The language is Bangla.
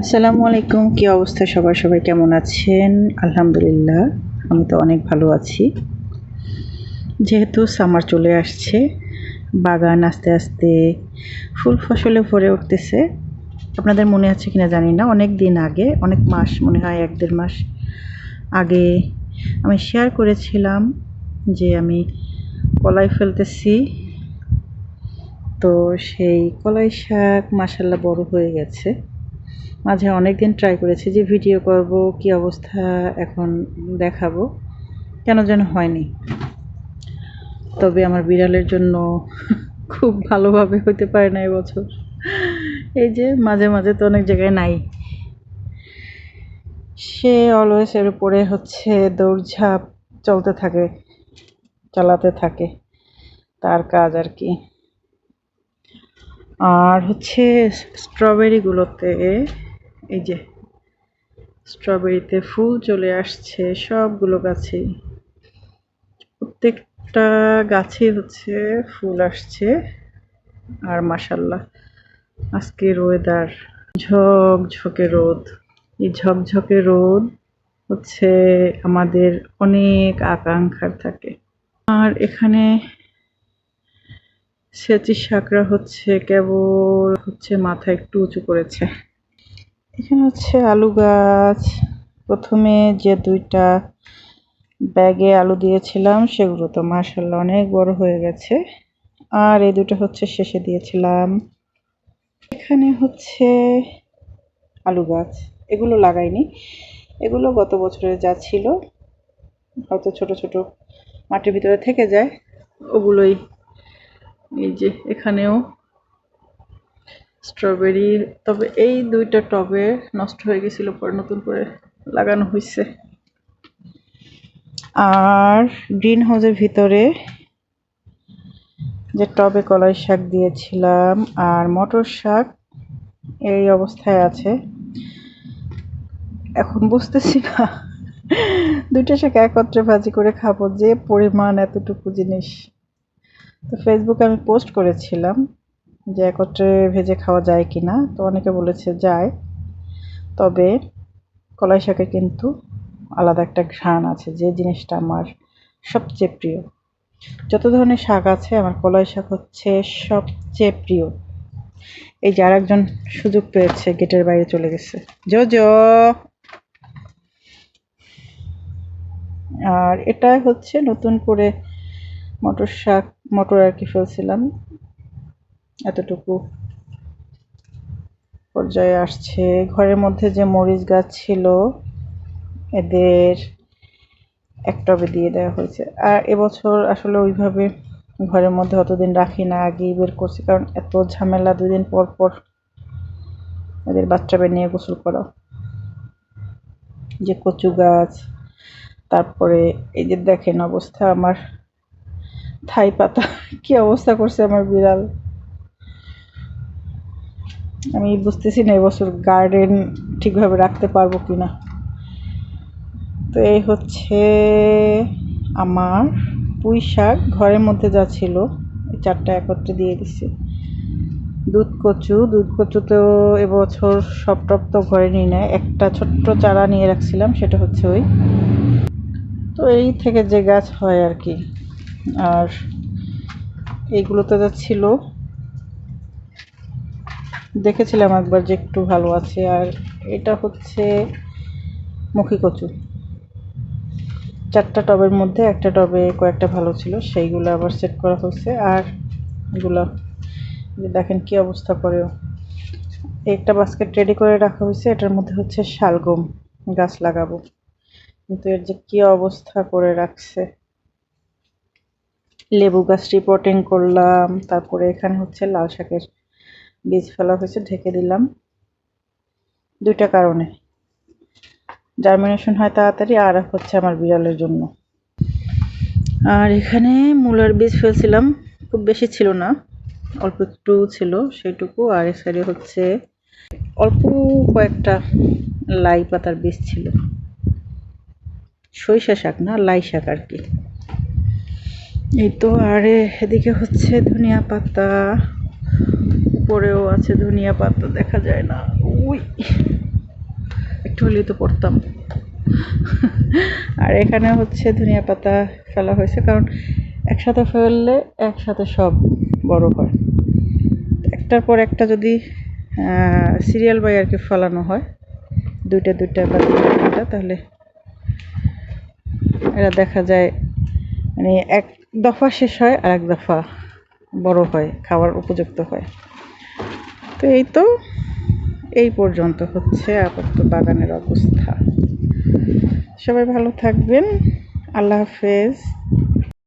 আসসালামু আলাইকুম, কি অবস্থা সবার? সবাই কেমন আছেন? আলহামদুলিল্লাহ, আমি তো অনেক ভালো আছি। যেহেতু সামার চলে আসছে, বাগান আস্তে আস্তে ফুল ফসলে ভরে উঠতেছে। আপনাদের মনে আছে কিনা জানি না, অনেক দিন আগে, অনেক মাস, মনে হয় এক দেড় মাস আগে আমি শেয়ার করেছিলাম যে আমি কলাই ফেলতেছি। তো সেই কলাই শাক মাসাল্লাহ বড় হয়ে গেছে। মাঝে অনেক দিন ট্রাই করেছি যে ভিডিও করব, কি অবস্থা এখন দেখাবো। কেন যেন হয়নি। তবে আমার বিড়ালের জন্য খুব ভালোভাবে হতে পারে না এবছর। এই যে মাঝে মাঝে তো অনেক জায়গায় নাই। সে অলওয়েজ এর উপরে হচ্ছে দৌড়ঝাঁপ চলতে থাকে, চালাতে থাকে। তার কাজ আর কি। আর হচ্ছে স্ট্রবেরিগুলোতে, এই যে স্ট্রবেরিতে ফুল চলে আসছে, সবগুলো গাছেই। প্রত্যেকটা গাছে হচ্ছে ফুল আসছে। আর মাসাল্লাহ আজকের ওয়েদার ঝকঝকে রোদ। এই ঝকঝকে রোদ হচ্ছে আমাদের অনেক আকাঙ্ক্ষার থাকে। আর এখানে সেচি শাকরা হচ্ছে কেবল হচ্ছে মাথা একটু উঁচু করেছে। এখানে হচ্ছে আলু গাছ। প্রথমে যে দুইটা ব্যাগে আলু দিয়েছিলাম, সেগুলো তো মার্শাল্লাহ অনেক বড় হয়ে গেছে। আর এই দুটো হচ্ছে শেষে দিয়েছিলাম। এখানে হচ্ছে আলু গাছ। এগুলো লাগাইনি। এগুলো গত বছরে যা ছিল, হয়তো ছোট ছোট মাটির ভিতরে থেকে যায়, ওগুলোই এই যে এখানেও স্ট্রবেরি তবে এই দুইটা টবে নষ্ট হয়ে গেছিল পরে নতুন করে লাগানো হয়েছে আর গ্রিন হাউসের ভিতরে যে টবে কলাই শাক দিয়েছিলাম আর মটর শাক, এই অবস্থায় আছে। এখন বুঝতেছি না, দুইটা শাক একত্রে ভাজি করে খাব যে পরিমাণ এতটুকু জিনিস। তো ফেসবুকে আমি পোস্ট করেছিলাম যে একত্রে ভেজে খাওয়া যায় কি না তো অনেকে বলেছে যায়। তবে কলাই শাকে কিন্তু আলাদা একটা ঘ্রাণ আছে, যে জিনিসটা আমার সবচেয়ে প্রিয়। যত ধরনের শাক আছে, আমার কলাই শাক হচ্ছে সবচেয়ে প্রিয়। এই যে আর একজন সুযোগ পেয়েছে, গেটের বাইরে চলে গেছে। জো জো আর এটা হচ্ছে নতুন করে মটর শাক মটর আর কি ফেলছিলাম। এতটুকু পর্যায়ে আসছে। ঘরের মধ্যে যে মরিচ গাছ ছিল, এদের এক টবে দিয়ে দেওয়া হয়েছে। আর এবছর আসলে ওইভাবে ঘরের মধ্যে অতদিন রাখি না, আগেই বের করছি। কারণ এত ঝামেলা দুই দিন পর পর এদের বাচ্চা বের নিয়ে গোসল করা। যে কচু গাছ, তারপরে এই যে দেখেন অবস্থা, আমার থাই পাতা। কি অবস্থা করছে আমার বিড়াল? আমি বুঝতেছি না এবছর গার্ডেন ঠিকভাবে রাখতে পারব কি না তো এই হচ্ছে আমার পুঁই শাক। ঘরের মধ্যে যা ছিল চারটা একত্রে দিয়ে দিছি। দুধ কচু দুধ কচু তো এবছর সব টপ তো ঘরে নিয়ে নেয় একটা ছোট্ট চারা নিয়ে রাখছিলাম, সেটা হচ্ছে ওই। তো এই থেকে যে গাছ হয় আর কি। আর এইগুলোতে যা ছিল, দেখেছিলাম একবার যে একটু ভালো আছে। আর এটা হচ্ছে মুখী কচু। চারটা টবের মধ্যে একটা টবে কয়েকটা ভালো ছিল, সেইগুলো আবার সেট করা হয়েছে। আর এগুলো দেখেন কি অবস্থা করেও একটা বাস্কেট রেডি করে রাখা হয়েছে, এটার মধ্যে হচ্ছে শালগম গাছ লাগাবো। কিন্তু এর যে কী অবস্থা করে রাখছে। লেবু গাছ রিপোর্টিং করলাম, তারপরে এখানে হচ্ছে লাল শাকের বীজ ফেলা হয়েছে, ঢেকে দিলাম। দুইটা কারণে। জার্মিনেশন হয় তাড়াতাড়ি আর হচ্ছে আমার বিড়ালের জন্য। আর এখানে মূলার বীজ ফেলছিলাম, খুব বেশি ছিল না, অল্প একটু ছিল সেইটুকু, আর এ সাইডে হচ্ছে অল্প কয়েকটা লাই পাতার বীজ ছিল। সরিষা শাক না, লাই শাক আর কি। এই তো আর এদিকে হচ্ছে ধনিয়া পাতা। উপরেও আছে ধনিয়া পাতা, দেখা যায় না। উই, একটু হলেই তো পড়তাম। আর এখানে হচ্ছে ধনিয়া পাতা ফেলা হয়েছে, কারণ একসাথে ফেললে একসাথে সব বড় হয়। একটার পর একটা যদি সিরিয়াল বাই আর কি ফলানো হয়, দুইটা দুইটা বা দুইটা তাহলে এরা দেখা যায় মানে এক দফা শেষ হয় আর এক দফা বড় হয়, খাওয়ার উপযুক্ত হয়। তো এই তো, এই পর্যন্ত হচ্ছে আপাতত বাগানের অবস্থা। সবাই ভালো থাকবেন। আল্লাহ হাফেজ।